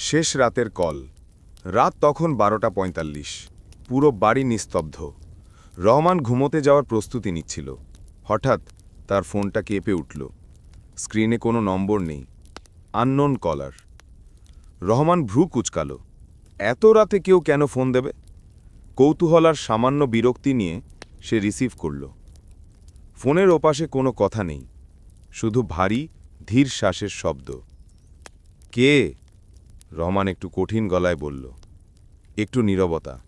শেষ রাতের কল। রাত তখন বারোটা পঁয়তাল্লিশ। পুরো বাড়ি নিস্তব্ধ। রহমান ঘুমোতে যাওয়ার প্রস্তুতি নিচ্ছিল। হঠাৎ তার ফোনটা কেঁপে উঠল। স্ক্রিনে কোনো নম্বর নেই। আননোন কলার। রহমান ভ্রু কুচকাল। এত রাতে কেউ কেন ফোন দেবে? কৌতূহল আর সামান্য বিরক্তি নিয়ে সে রিসিভ করল। ফোনের ওপাশে কোনো কথা নেই। শুধু ভারী, ধীর শ্বাসের শব্দ। কে? রহমান একটু কঠিন গলায় বলল, একটু নীরবতা,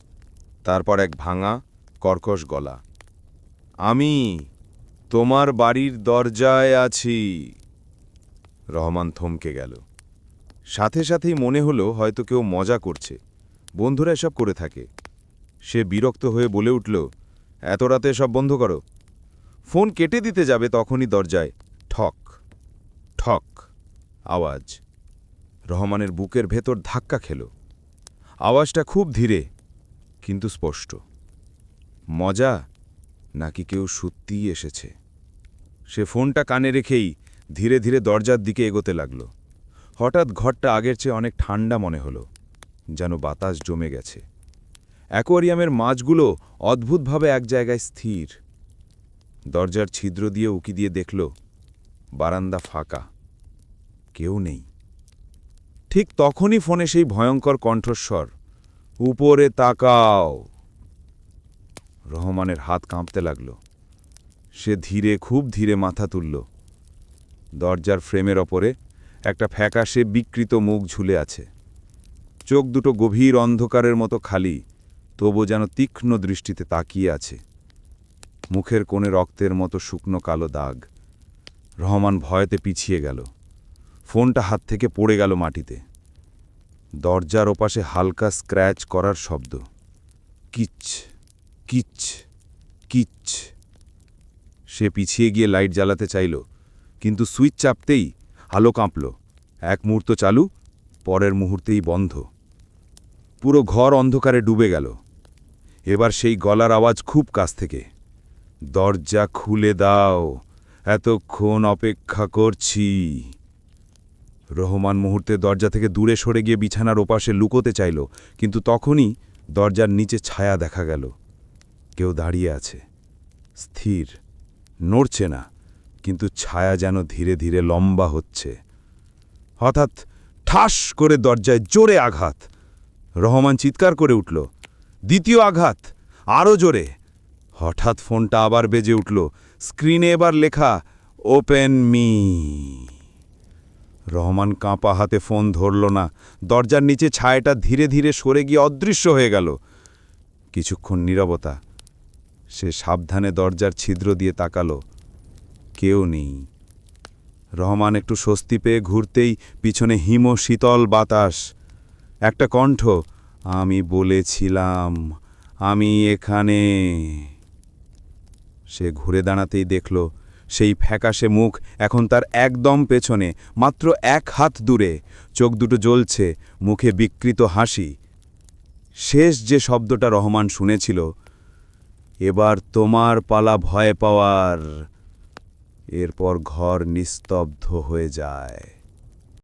তারপর এক ভাঙা, কর্কশ গলা। আমি তোমার বাড়ির দরজায় আছি। রহমান থমকে গেল। সাথে সাথেই মনে হলো হয়তো কেউ মজা করছে। বন্ধুরা এসব করে থাকে। সে বিরক্ত হয়ে বলে উঠল, এত রাতে সব বন্ধ করো। ফোন কেটে দিতে যাবে তখনই দরজায় ঠক ঠক, আওয়াজ। রহমানের বুকের ভেতর ধাক্কা খেল। আওয়াজটা খুব ধীরে, কিন্তু স্পষ্ট। মজা নাকি কেউ সত্যিই এসেছে? সে ফোনটা কানে রেখেই ধীরে ধীরে দরজার দিকে এগোতে লাগল। হঠাৎ ঘরটা আগের চেয়ে অনেক ঠান্ডা মনে হলো, যেন বাতাস জমে গেছে। অ্যাকোয়ারিয়ামের মাছগুলো অদ্ভুতভাবে এক জায়গায় স্থির। দরজার ছিদ্র দিয়ে উকি দিয়ে দেখল, বারান্দা ফাঁকা। কেউ নেই। ঠিক তখনই ফোনে সেই ভয়ঙ্কর কণ্ঠস্বর। উপরে তাকাও। রহমানের হাত কাঁপতে লাগল। সে ধীরে, খুব ধীরে মাথা তুলল। দরজার ফ্রেমের ওপরে একটা ফ্যাকাশে বিকৃত মুখ ঝুলে আছে। চোখ দুটো গভীর অন্ধকারের মতো খালি তবু যেন তীক্ষ্ণ দৃষ্টিতে তাকিয়ে আছে। মুখের কোণে রক্তের মতো শুকনো কালো দাগ। রহমান ভয়তে পিছিয়ে গেল। ফোনটা হাত থেকে পড়ে গেল মাটিতে। দরজার ওপাশে হালকা স্ক্র্যাচ করার শব্দ। কিচ কিচ কিচ সে পিছিয়ে গিয়ে লাইট জ্বালাতে চাইল, কিন্তু সুইচ চাপতেই আলো কাঁপল। এক মুহূর্ত চালু, পরের মুহূর্তেই বন্ধ। পুরো ঘর অন্ধকারে ডুবে গেল। এবার সেই গলার আওয়াজ খুব কাছ থেকে। দরজা খুলে দাও, এতক্ষণ অপেক্ষা করছি। রহমান মুহূর্তে দরজা থেকে দূরে সরে গিয়ে বিছানার ওপাশে লুকোতে চাইল, কিন্তু তখনই দরজার নিচে ছায়া দেখা গেল। কেউ দাঁড়িয়ে আছে। স্থির। নড়ছে না, কিন্তু ছায়া যেন ধীরে ধীরে লম্বা হচ্ছে। হঠাৎ ঠাস করে দরজায় জোরে আঘাত। রহমান চিৎকার করে উঠল। দ্বিতীয় আঘাত আরও জোরে। হঠাৎ ফোনটা আবার বেজে উঠল। স্ক্রিনে এবার লেখা, ওপেন মি। রহমান কাঁপা হাতে ফোন ধরল না। দরজার নিচে ছায়াটা ধীরে ধীরে সরে গিয়ে অদৃশ্য হয়ে গেল। কিছুক্ষণ নীরবতা। সে সাবধানে দরজার ছিদ্র দিয়ে তাকালো। কেউ নেই। রহমান একটু স্বস্তি পেয়ে ঘুরতেই পিছনে হিম শীতল বাতাস। একটা কণ্ঠ, আমি বলেছিলাম, আমি এখানে। সে ঘুরে দাঁড়াতেই দেখল সেই ফ্যাকাশে মুখ এখন তার একদম পেছনে, মাত্র এক হাত দূরে। চোখ দুটো জ্বলছে, মুখে বিকৃত হাসি। শেষ যে শব্দটা রহমান শুনেছিল, এবার তোমার পালা ভয় পাওয়ার, এরপর ঘর নিস্তব্ধ হয়ে যায়।